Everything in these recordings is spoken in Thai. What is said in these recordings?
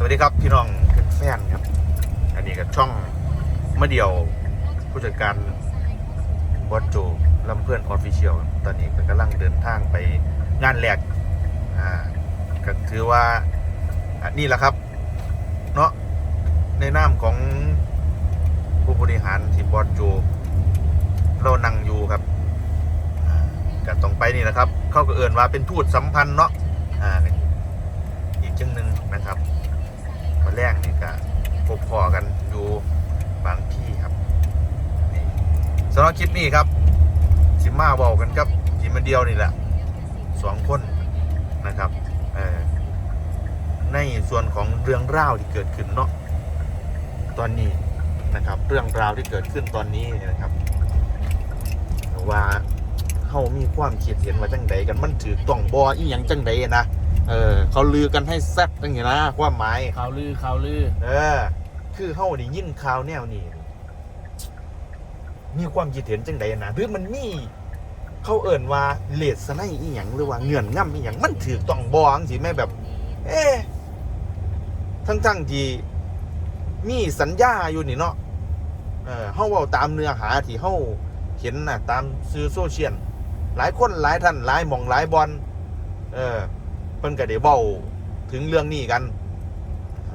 สวัสดีครับพี่น้องแฟนครับ อันนี้ก็ช่องมะเดี่ยวผู้จัดการบอสโจลำเพื่อนออฟฟิเชียลตอนนี้ก็กำลังเดินทางไปงานแหลกอ่าก็ถือว่าอะนี่แหละครับ เนาะในนามของผู้บริหารทีมบอสโจเรานั่งอยู่ครับก็ต้องไปนี่แหละครับ เขาก็เอื่นว่าเป็นทูตสัมพันธ์เนาะอ่าอีกจึงหนึ่งนะครับ มาแรกนี่ก็พบพอกันอยู่บางที่ครับนี่ สำหรับคลิปนี้ครับสิมาเบากันครับทีมันเดียวนี่แหละสองคนนะครับเอ่อในส่วนของเรื่องราวที่เกิดขึ้นเนาะตอนนี้นะครับ เรื่องราวที่เกิดขึ้นตอนนี้เนี่ยนะครับ ว่าเขามีความคิดเห็นว่าจังใดกันมันถือต้องบออีหยังจังใดนะเออเขาลือกันให้แซ่บจังไงนะความหมายข่าวลือข่าวลือ เออ คือเขาได้ยินข่าวแนวนี้ มีความคิดเห็นจังใดนะหรือมันมีเขาเอิ่นว่าเลดสไนอีหยังหรือว่าเงื่อนง่ำอีหยังมันถือต้องบองสิแม่แบบ เอ๊ะทั้งที่มีสัญญาอยู่นี่เนาะเออเฮาเว้าตามเนื้อหาที่เฮาเห็นน่ะ ตามสื่อโซเชียลหลายคนหลายท่านหลายมองหลายบอลเออเพิ่นก็ได้เว้าถึงเรื่องนี้กัน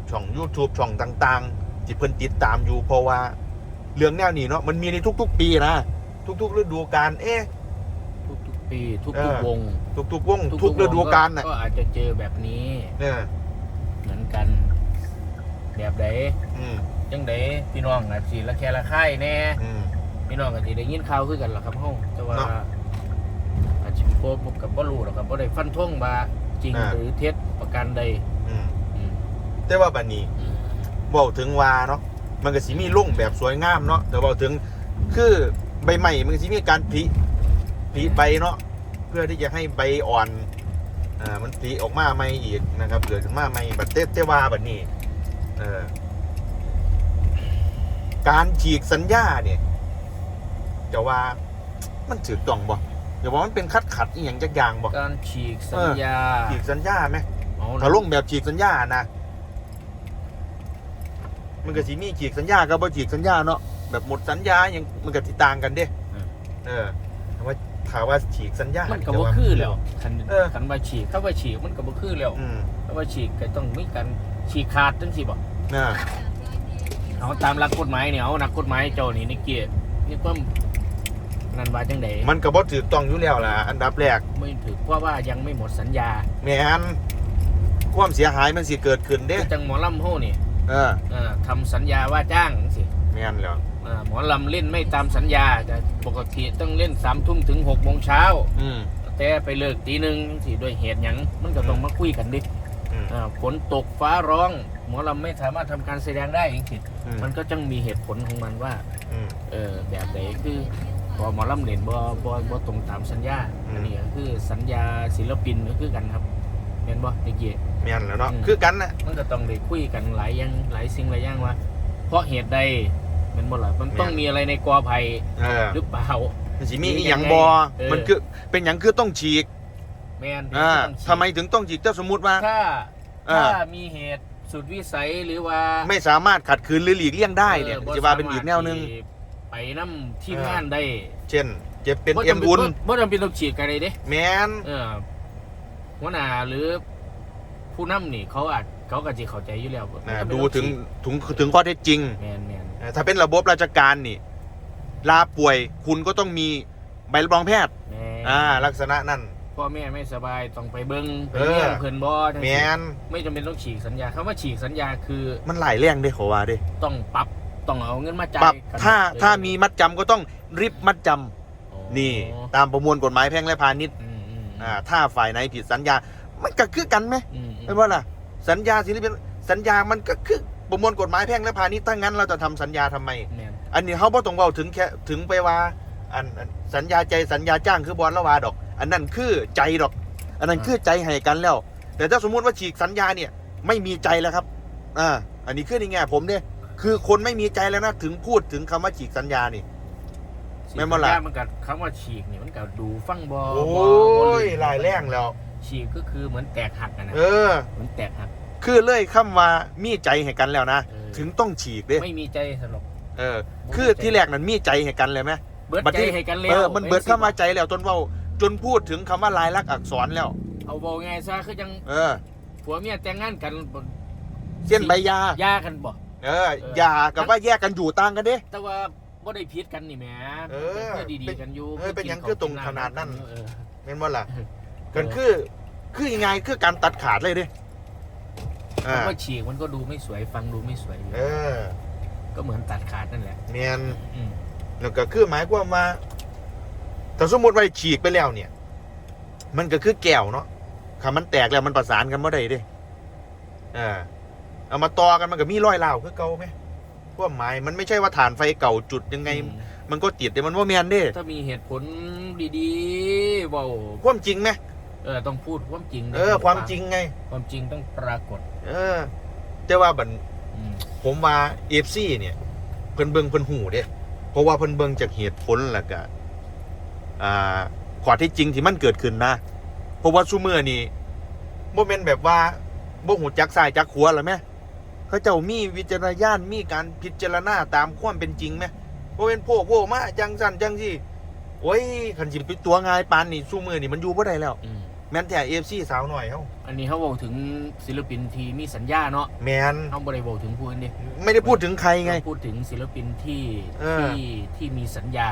ช่อง YouTube ช่องต่าง ๆ ที่เพิ่นติดตามอยู่เพราะว่า เรื่องแนวนี้เนาะมันมีในทุก ๆ ปีนะ ทุก ๆ ฤดูกาลเอ๊ะ ทุกๆปีทุเอกอๆวงทุกๆวงๆทุกฤดูกาลน่ะก็อาจจะเจอแบบนี้เนี่ยเหมือนกัน แบบใดอืมจังใดพี่น้องอาจสิละแค่ละค่ายแน่ อืม พี่น้องอาจสิได้ยินข่าวคือกันล่ะครับเฮาแต่ว่าเนาะอาจสิบ่บ่กับบ่รู้หรอกครับบ่ได้ฟันธงว่าจริงอ่า หรือเท็จประการใดอืมอืมแต่ว่าบัดนี้อืมเว้าถึงว่าเนาะ มันก็สิมีลุ่งแบบสวยงามเนาะแต่เว้าถึงคือใบใหม่มันก็สิมีการผลิผลิใบเนาะเพื่อที่จะให้ใบอ่อนอ่ามันผลิออกมาใหม่อีกนะครับเกิดขึ้นมาใหม่บัดเตแต่ว่าบัดนี้เออการฉีกสัญญาเนี่ยจะว่ามันถือต้องบ่อย่าว่ามันเป็นคัดขัดอีหยังจักอย่างบ่การฉีกสัญญาฉีกสัญญาไหมเอาถ้าลงแบบฉีกสัญญานะ มันก็สิมีฉีกสัญญากับบ่ฉีกสัญญาเนาะแบบหมดสัญญาอย่างมันก็สิต่างกันเด้เออถามว่าถามว่าฉีกสัญญามัมันก็บ่คือแล้วคันเออคันว่าฉีกถ้าว่าฉีกมันก็บ่คือแล้วอืมถ้าว่าฉีกก็ต้องมีการฉีกขาดจังซี่บ่น่ะเอาตามหลักกฎหมายเนี่ยเอานักกฎหมายเจ้านี่นี่เกียรตินี่ความนั่นว่าจังไดมันก็บ่ถูกต้องอยู่แล้วล่ะอันดับแรกไม่ถือเพราะว่ายังไม่หมดสัญญาแม่นความเสียหายมันสิเกิดขึ้นเด้คือจังหมอลำโฮนี่ เออเอ่อทำสัญญาว่าจ้างจังซี่แม่นแล้วอ่าหมอลำเล่นไม่ตามสัญญาแต่ปกติต้องเล่นสามทุ่มถึงหกโมงเช้า อืม แต่ไปเลิกตีหนึ่งจังซี่ด้วยเหตุหยังมันก็ต้องมาคุยกันดิอืมอ่าฝนตกฟ้าร้อง หมอลำไม่สามารถทำการแสดงได้จริงอืมๆมันก็จังมีเหตุผลของมันว่า อืม เออแบบไหนคือพอหมอลำเล่นบ่บ่บ่ตรงตามสัญญาอืม อันนี้ก็คือสัญญาศิลปินก็คือกันครับ เห็นบ่ตะกี้ แม่นแล้วเนาะอืม คือกันน่ะมันก็ต้องได้คุยกันหลายอย่างหลายสิ่งหลายอย่างว่า เพราะเหตุใดแมันบ่ล่ะมันต้องมีอะไรในกอไผ่เออหรือเปล่า มันสิมีมีอีหยังยังไงบ่เออ มันคือเป็นหยังคือต้องฉีกแม่นอ่าต้องฉีกทำไมถึงต้องฉีกถ้าสมมุติว่า ถ้าเอถ้าอมีเหตุสุดวิสัยหรือว่าไม่สามารถขัดขืนหรือหลีกเลี่ยงได้เนี่ยออบ่จะว่าเป็นอีกแนวหนึง สามารถที่ไปนํทีมเอองานได้เช่น เจ็บเป็นบ่เอ็จำมบุญบ่บ่จำเป็นต้องฉีดกันเลยเด้ แมนเออ หัวหน้าหรือผู้นำนี่เขาอาจเขาก็จะเข้าใจอยู่แล้วนะบ่จำเป็นดูต้องถึงฉีดถึงถึงข้อเท็จจริงแมนแมนเออถ้าเป็นระบบราชการนี่ ลาป่วยคุณก็ต้องมีใบรับรองแพทย์ แมนอ่า ลักษณะนั้นพ่อแม่ไม่สบายต้องไปเบิ้งไปเออเลี้ยงเพิ่นบ่จังแมซี้นไม่จำเป็นต้องฉีกสัญญาคำว่าฉีกสัญญาคือมันหลายแรงเด้ขอว่าเด้ต้องปรับต้องเอาเงินมาจ่ายปรับกันถ้าเลยถ้ามีมัดจำก็ต้องริบมัดจำอ๋อนี่ ตามประมวลกฎหมายแพ่งและพาณิชย์ อืม อืมอ่าถ้าฝ่ายไหนผิดสัญญา มันก็คือกันไหมอืมอืมไม่ว่าล่ะ สัญญาศิลปินสัญญามันก็คือประมวลกฎหมายแพ่งและพาณิชย์ถ้างั้นเราจะทำสัญญาทำไม แมนอันนี้เขาบ่ต้องเว้าถึงแค่ถึงไปว่าอันอันสัญญาใจสัญญาจ้างคือบอลละวาดอก อันนั้นคือใจดอก อันนั้นคือใจให้กันแล้ว แต่ถ้าสมมุติว่าฉีกสัญญาเนี่ยไม่มีใจแล้วครับอ่าอันนี้คือในแง่ผมเนี่ยคือคนไม่มีใจแล้วนะถึงพูดถึงคำว่าฉีกสัญญานี่ แม่นบ่ล่ะฉีกสัญญามันก็คำว่าฉีกนี่มันก็ดูฟังบ่โอ้บ่บ่ยลึกหลายแรงแล้ว ฉีกก็คือเหมือนแตกหักอะนะเออ เหมือนแตกหัก คือเลยคำว่ามีใจให้กันแล้วนะ เออ ถึงต้องฉีกเด้ไม่มีใจสลบเออ คือที่แรกนั้นมีใจให้กันเลยไหม เบิดบัดใจที่ให้กันแล้เอวอมันเบิดเข้ามาใจแล้วจนเว่าจนพูดถึงคำว่าลายลักษณ์อักษรแล้ว เอาบอกไงซะคือจังเออ ผัวเมียแต่งงานกันบ่เส้นใบยาย่ากันบ่ เออหย่ากับว่าแยกกันอยู่ต่างกันเด้ แต่ว่า บ่ได้ผิดกันนี่แหมเออ เป็นเพื่อนดีๆกันอยู่เออเป็นหยังคือตรงขนาดนั้นเออ แม่นว่าล่ะเออ กันคือ คือยังไงคือการตัดขาดเลยเด้อ่าคำว่าฉีกมันก็ดูไม่สวยฟังดูไม่สวยเออก็เหมือนตัดขาดนั่นแหละเมียนอืมแล้วก็คือหมายความว่าถ้าสมมติว่าฉีกไปแล้วเนี่ย มันก็คือแก้วเนาะคำมันแตกแล้วมันประสานกันเมื่อใดเด้เออเอามาต่อกันมันก็มีรอยเล่าวคือเก่าไหม ความหมายมันไม่ใช่ว่าฐานไฟเก่าจุดยังไงอืมมันก็ติดแต่มันว่าแมนเด้ถ้ามีเหตุผลดีๆเว้าความจริงไหมเออต้องพูดความจริงเออ ความจริงไง ความจริงต้องปรากฏ เออแต่ว่าบันอืมผมว่าเอฟซีเนี่ยเพิ่นเบิงเพิ่นหูเด้เพราะว่าเพิ่นเบิงจากเหตุผลแล้วก็อ่าข้อที่จริงที่มันเกิดขึ้นนะเพราะว่าซูเมอร์นี่บ่แม่นแบบว่าบ่หูจักซ้ายจักขวาหรอแม่ เขาเจ้ามีวิจารณญาณมีการพิจารณาตามความเป็นจริงไหมบ่เป็นโพกโวมาจังสั่นจังซี่โอ้ยคันสิไปตัวง่ายปานนี่ซูเมอร์นี่มันอยู่บ่ได้แล้ว อืมแม่นแต่ AFC สาวหน่อยเฮาอันนี้เขาบอกถึงศิลปินที่มีสัญญาเนาะแม่นเขาบริบอกถึงผู้อื่นดิไม่ได้พูดถึงใครไง เราพูดถึงศิลปินที่เออ ที่ที่มีสัญญา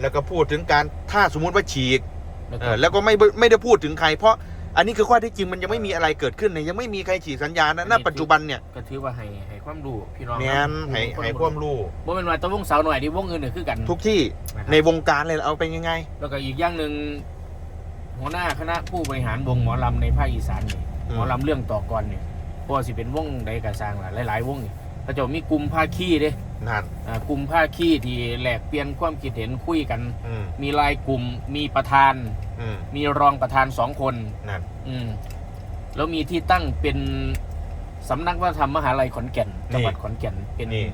แล้วก็พูดถึงการถ้าสมมุติว่าฉีก แล้วเอก็อแล้วก็ไม่ไม่ได้พูดถึงใคร เพราะ อันนี้คือข้อที่จริงมันยังไม่มีอะไรเกิดขึ้นเนี่ยยังไม่มีใครฉีกสัญญานะณปัจจุบันเนี่ยก็ถือว่าให้ให้ความรู้พี่น้องแมนให้ให้ความรู้บ่เป็นว่าแตะวงสาวหน่อยที่วงอื่นเนี่ยคือกัน ทุกที่นะครับในวงการเลยเอาเป็นยังไง แล้วก็อีกอย่างหนึ่งหัวหน้าคณะผู้บริหารวงหมอลำในภาคอีสานนี่อืมหมอลำเรื่องต่อกรเนี่ยเพราะว่าสิเป็นวงใดกระสร้างล่ะหลายๆวงนี่ เขาเจะมีกลุ่มภาคีเด้นั่นอ่ากลุ่มภาคีที่แลกเปลี่ยนความคิดเห็นคุยกัน อืมมีรายกลุ่มมีประธาน อืมมีรองประธานสองคน นั่นอืมแล้วมีที่ตั้งเป็นสำนักวัฒนธรรมมหาลัยขอนแก่นจังหวัดขอนแก่นเป็น นี่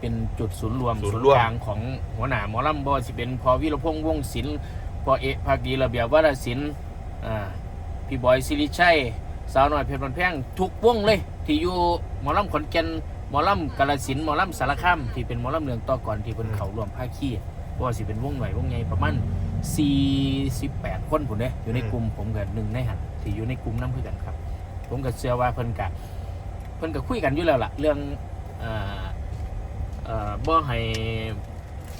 เป็นจุดศูนย์รวมศูนย์รวม กลางของหัวหน้าหมอลำบอสิเป็นพอวิรพงษ์วงศิลป์พอเอกภาคดีระเบียบวัฒนศิลป์อ่าพี่บอยสิริชัยสาวหน่อยเพชรบันแพงทุกวงเลย ที่อยู่หมอลำขอนแก่น หมอลำกาลสินธุ์หมอลำสารคามที่เป็นหมอลำเรืองต่อก่อนที่เป็นเขารวมภาคีเพราะว่าสิเป็นวงหน่อยวงใหญ่ประมาณ48 คนผมเด้อยู่ในกลุ่มผมกับหนึ่งในหันที่อยู่ในกลุ่มน้ำคือกันครับ ผมก็เชื่อว่าเพิ่นกะเพิ่นก็คุยกันอยู่แล้วล่ะเรื่องเอ่อเอ่อบ่ให้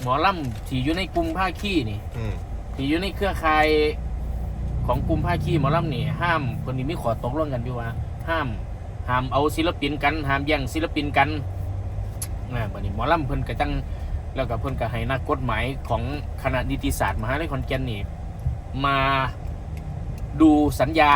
หมอลำที่อยู่ในกลุ่มภาคีนี่ อืมที่อยู่ในเครือข่ายของกลุ่มภาคีหมอลำนี่ห้ามคนนี้มีขอตกลงกันอยู่ว่า ห้าม ห้ามเอาศิลปินกันห้ามแย่งศิลปินกันนะบัดนี้หมอลำเพิ่นก็จังแล้วก็เพิ่นก็ให้นักกฎหมายของคณะนิติศาสตร์มหาวิทยาลัยขอนแก่นนี่มาดูสัญญา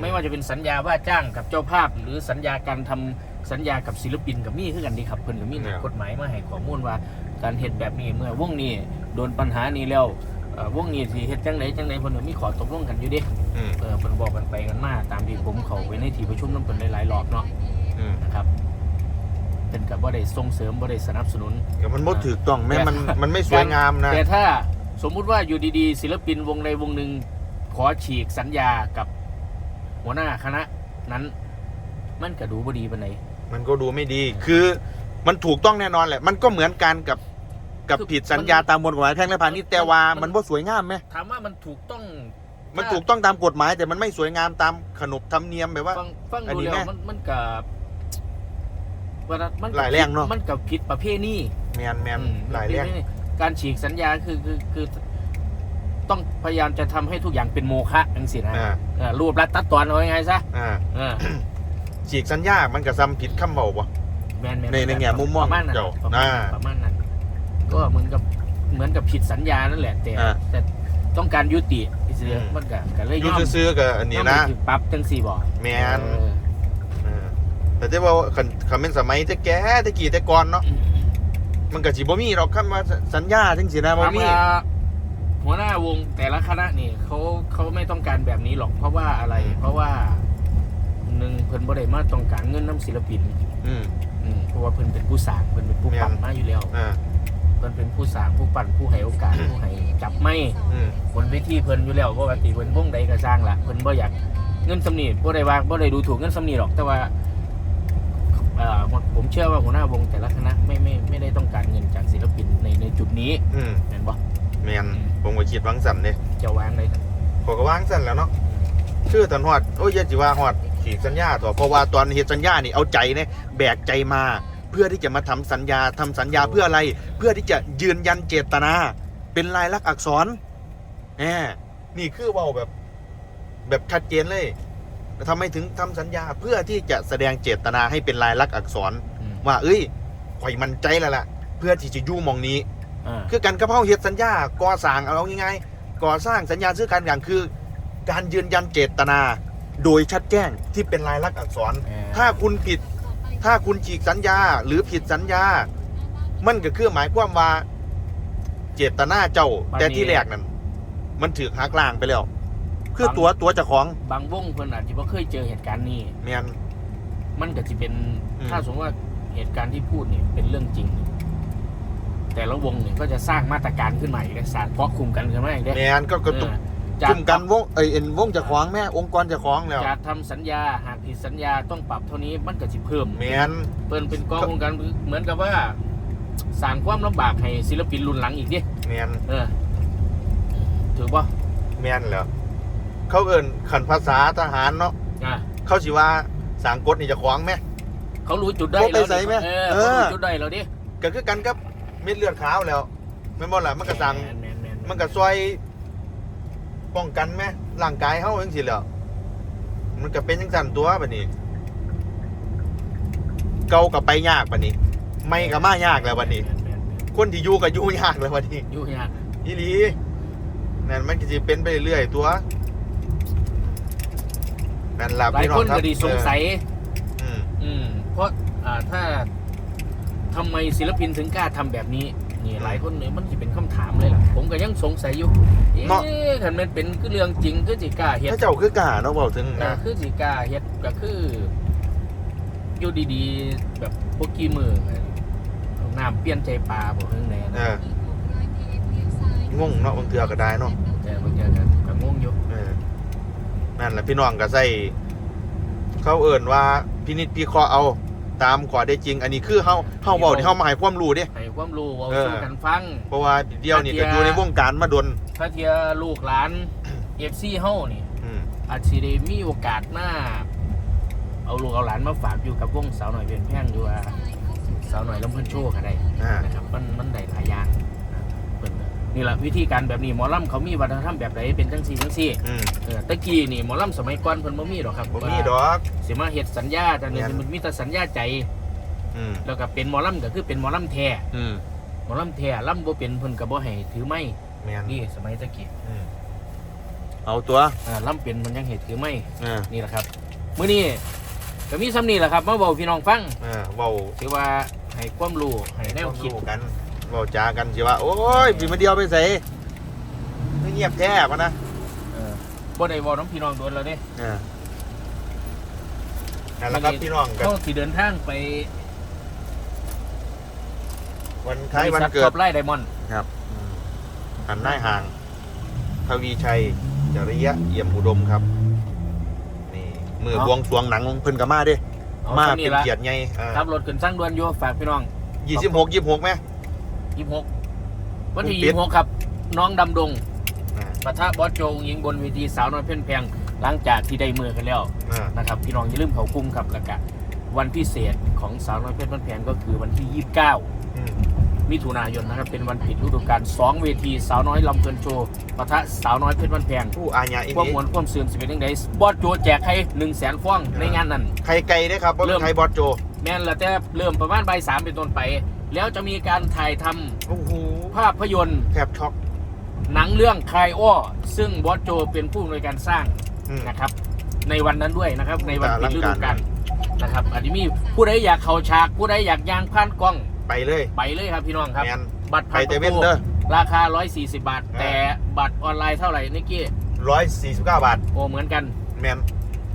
ไม่ว่าจะเป็นสัญญาว่าจ้างกับเจ้าภาพ หรือสัญญาการทำสัญญากับศิลปินกับมีคือกันดีครับเพิ่นก็มีนักกฎหมายมาให้ข้อมูลว่าการเฮ็ดแบบนี้เมื่อวงนี้โดนปัญหานี้แล้วเอ่อวงนี้สิเฮ็ดจังไดจังไดเพิ่นก็มีขอตกลงกันอยู่เดิ อืมเออเพิ่นบอกกันไปกันมาตามที่ผมเข้าไปในที่ประชุมนำเพิ่นหลายๆรอบเนาะอืมนะครับเป็นกับบ่ได้ส่งเสริมบ่ได้สนับสนุนเดี๋ยวมันบ่ถูกต้องแม่มันมันไม่สวยงามนะ แต่ถ้าสมมุติว่าอยู่ดีๆ ศิลปินวงใดวงหนึ่งขอฉีกสัญญากับหัวหน้าคณะ นั้น มันก็ดูบ่ดีปานใด มันก็ดูไม่ดี คือมันถูกต้องแน่นอนแหละ มันก็เหมือนกันกับกับคือผิดสัญญาตามกฎหมายแพ่งและพาณิชย์แต่ว่ามันมันบ่สวยงามไหม ถามว่ามันถูกต้อง มันถูกต้องตามกฎหมายแต่มันไม่สวยงามตามขนบธรรมเนียมแบบว่า ฟังฟังอันดูนี้แล้วแม่มันมันกับว่ามันหลายแรงเนอะมันกับผิดประเภทนี้แมนแมนอืมหลายเรื่องประเภทนี้การฉีกสัญญาคือคือคือ ต้องพยายามจะทำให้ทุกอย่างเป็นโมฆะจังสินะอ่าเออรูปรัดตัดตอนเอาไงายๆซะอ่าเออฉีกสัญญา มันก็ซ้ำผิดคำเบาปะ แมนแมนในในแง่มุมมองประมาณนั้นเจ้าประมาณอ่าประมาณนั้นก็เหมือนกับเหมือนกับผิดสัญญานั่นแหละแต่ อ่า แต่ ต้องการยุติเสืออืมมันก็ก็เลยอยูยอมซื้อๆกับอันนี้ยอมนะไปถึงปรั๊บจังสี่บ่แมนเออเออแต่ที่ว่าคันคันเป็นสมัยแต่แก่แต่กี่แต่ก่อนเนาะมันก็สิบ่มีหรอกคำว่าสัญญาจังสินะบ่ถามมี ว่าหัวหน้าวงแต่ละคณะนี่เขาเขาไม่ต้องการแบบนี้หรอกเพราะว่าอะไรเพราะว่าหนึ่งเพิ่นบ่ได้มาต้องการเงินน้ำศิลปิน อืม อืมเพราะว่าเพิ่นเป็นผู้สร้างเพิ่นเป็นผู้ปั่นแม่นมาอยู่แล้ว อ่า เพิ่นเป็นผู้สร้างผู้ปั่นผู้ให้โอกาส ผู้ให้จับไม่อืมบนเวทีเพิ่นอยู่แล้วปกติเพิ่นวงใดก็สร้างละเพิ่นบ่อยากเงินสำนีบ่ได้ว่าบ่ได้ดูถูกเงินสำนีหรอก แต่ว่าเชื่อว่าหัวหน้าวงแต่ละคณะไม่ไม่ไม่ได้ต้องการเงินจากศิลปินในในจุดนี้อืมเห็นปะแมนผมก็คิดหวังสั่นเด้จะวางเลยนะขอยก็วางสั่นแหล้วเนาะชื่อตอนฮอดโอ้ยอยาจิว่าฮอดขีดสัญญาตัวเพราะว่าตอนเฮ็ดสัญญานี่เอาใจเนี่ยแบกใจมาเพื่อที่จะมาทำสัญญาทำสัญญาเพื่ออะไร เพื่อที่จะยืนยันเจตนา เป็นลายลักษณ์อักษรแหมนี่คือเว่าแบบ แบบชัดเจนเลยทำไมถึงทำสัญญาเพื่อที่จะแสดงเจตนาให้เป็นลายลักษณ์อักษรอืมว่า เอ้ยข่อยมันใจแล้วล่ะ เพื่อที่จะอยู่หมองนี้อ่าคือการกระเพราเฮ็ดสัญญาก่อสร้างเอาง่ายๆก่อสร้างสัญญาซื้อการอย่างคือ การยืนยันเจตนา โดยชัดแจ้งที่เป็นลายลักษณ์อักษร ถ้าคุณผิด ถ้าคุณฉีกสัญญาหรือผิดสัญญา มันก็คือหมายความว่า เจตนาเจ้าแต่ที่แรกนั้นมันถือหักล้างไปแล้ว คือตัวตัวเจ้าของบางวงเพิ่นอาจจะบ่เคยเจอเหตุการณ์นี้ แมน มันก็จะเป็นอืม ถ้าสมมติว่าเหตุการณ์ที่พูดเนี่ยเป็นเรื่องจริง แต่ละวงเนี่ยก็จะสร้างมาตรการขึ้นมาอีกเลยสารเพราะคุมกันขึ้นมาอีกเลยแมนก็ก็ตุกจากก ลุ่มกันวงเอยเอ็นวงเจ้าของแม่องค์กรเจ้าของแล้วจากทำสัญญาหากผิดสัญญาต้องปรับเท่านี้มันก็จะเพิ่มแมนเพิ่นเป็นกองวงการเหมือนกับว่าสร้างความลำบากให้ศิลปินรุ่นหลังอีกดิแมนเออถือป่ะแมนแล้วเขาเอินขันภาษาทหารเนาะอะเขาสิว่าสร้างกฎนี่เจะขวางไหมเขารู้จุดได้บ่ไปแล้วใส่ไหมเออเอเขาอรู้จุดได้แล้วดิก็คือกันกับเม็ดเลือดขาวแล้วแม่นบ่ล่ะมันก็สั่งแมนแมนมันก็ซอย ป้องกันไหมร่างกายเฮาจังซี่แหล้วมันก็เป็นจังซั่นตัวบัดนี้ เก่าก็ไปยากบัดนี้ ไม่ก็มายากแล้วบัดนี้แม่นแม่นแม่นคนที่อยู่ก็อยู่ยากแล้วบัดนี้ยุ่งยากอีหลีนั่นมันก็สิเป็นไปเรื่อยๆตัวนั่นล่ะหลายพี่น้อคงนครับก็ดีสงสัยเอออืมอืมเพราะอ่าถ้าทำไมศิลปินถึงกล้าทำแบบนี้ นี่หลายคนเนี่ยมันจะเป็นคำถามเลยล่ะ ผมก็ยังสงสัยอยู่เอ๊ะคันมันเป็นคือเรื่องจริงคือสิกล้าเฮ็ดถ้าเจ้าคือกล้าเนาะเว้าถึงอ่านะคือสิกล้าเฮ็ดก็คืออยู่ดีๆ แบบพวกกี้มือเอาน้ำเปลี่ยนใจปลาบ่เรื่องไหนเอองงเนาะบางเทื่อก็ได้เนาะแต่บางทีก็ก็งงอยู่เออนั่นแหละพี่น้องก็ใส่เขาเอิ่นว่าพินิจพิเคราะห์เอา ตามข้อได้จริง อันนี้คือเฮาเฮาเว้าที่เฮามาให้ความรู้เด้ ให้ความรู้เว้าเออ สู่กันฟัง เพราะว่าเดียวนี่ก็อยู่ในวงการมาดนถ้าเทียลูกหลาน FC เฮานี่ อืมอาจสิได้มีโอกาสมาเอาลูกเอาหลานมาฝากอยู่กับวงสาวหน่อยเป็นแพงอยู่ว่าสาวหน่อยลำเพิ่นโชว์ก็ได้อ่านะครับมันมันได้หลายอย่าง นะเพิ่นนี่แหละวิธีการแบบนี้หมอลำเขามีวัฒนธรรมแบบไหนเป็นจังซี่จังซี่อืมเออตะกี้นี่หมอลำสมัยก่อนเพิ่นบ่มีหรอกครับบ่มีดอก สิมาเฮ็ดสัญญาแต่เนี่ยแม่นมันมีแต่สัญญาใจอืมแล้วก็เป็นหมอลำก็คือเป็นหมอลำแท้อืมหมอลำแท้ลำบ่เป็นเพิ่นก็บ่ให้ถือไม้แม่นนี่สมัยตะกี้อืมเอาตัวอ่าลำเป็นมันยังให้ถือไม้อ่านี่แหละครับมื้อนี้ก็มีซ้ำนี่แหละครับมาบอกพี่น้องฟังอ่าเว้าถือว่าให้ความรู้ให้แนวคิดรู้กัน เว้าจากันสิว่า โอ้ยพี่มาเดียวไปใส่เงียบแท้ปะนะเออบ่ได้เว้าน้ำพี่น้องโดนแล้วเด้อ่านั่นแหละครับพี่น้องกันเฮาสิเดินทางไปวันคล้ายวันบริษัทเกิท็ดอปไลน์ไดมอนด์ครับหันหน้าห่างทวีชัย จริยะเอี่ยมอุดมครับนี่มือบวงสรวงหนังของเพิ่นกับมาเด้เอามาซ้ำเป็นี่นละเกียรติไงขับรถขึ้นสร้างด่วนอยู่ฝากพี่น้องยี่สิบหกยี่สิบหกไหม 26วันที่ผมปิด26ครับ น้องดำดงอ่าปะทะบอสโจงยิงบนเวทีสาวน้อยเพ่นแพงหลังจากที่ได้มือกันแล้วอ่านะครับพี่น้องอย่าลืมเขาคุ้มครับแล้วก็วันพิเศษของสาวน้อยเพ่นแพงก็คือวันที่ 29อืมมิถุนายนนะครับ เป็นวันปิดฤดูกาล2เวทีสาวน้อยลำเพลินโชว์ปะทะสาวน้อยเพชรบ้านแพงผู้อาญาอีกความนี้มวลความเสื่อมสิบเอ็ดยังไงบอสโจแจกให้หนึ่งแสนฟองในงานนั้นใครไกลได้ครับว่าเริ่เป็นมใครบอสโจ แม่นละแต่เริ่มประมาณบ่ายสามเป็นต้นไป แล้วจะมีการถ่ายทำโอ้โหภาพยนตร์ แทบช็อกหนังเรื่องคายอ้อซึ่งบอสโจเป็นผู้อำนวยการสร้างอืม นะครับ ในวันนั้นด้วยนะครับ ในวันปิดฤอลัดูงกาการลนะครับอาจจะมีผู้ใดอยากเข้าฉาก ผู้ใดอยากยางผ่านกล้องไปเลยไปเลยครับพี่น้องครับ แมนบัตรไปผ่านเตประเว่นตูเด้อ ราคา 140 บาท อ่า แต่บัตรออนไลน์เท่าไหร่นิกกี้ร้อยสี่สิบเก้าบาท โอ้เหมือนกันแมน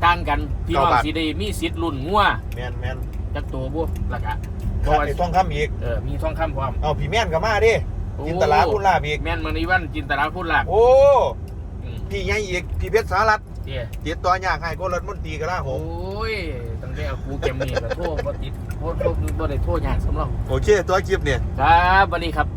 ต่างกันพี่น้องเก้าบาท สีได้มีสิทธิ์ลุ่นงัวแมนแมนจักตัวบุราคา เพค่าราะว่าในท่องคำอีกเออมีทองคำพร้อมเอาพี่แม่นกับมาดิจินตลาคุณลาบอีกแม่นมณีวันจินตลาคุณหลักโอ้อืมพี่ใหญ่อีกพี่เพชรสารัตน์เดี๋ยติดต่อยากให้ก็รถมนตรีกระลาโหโอ้มยตั้งแม่กูเกมนี่ก็โทษบ่ติดโทษโทษบ่ได้โทษยากสำหรับโอเคตัวคลิปเนี่ยครับสวัสดีครับ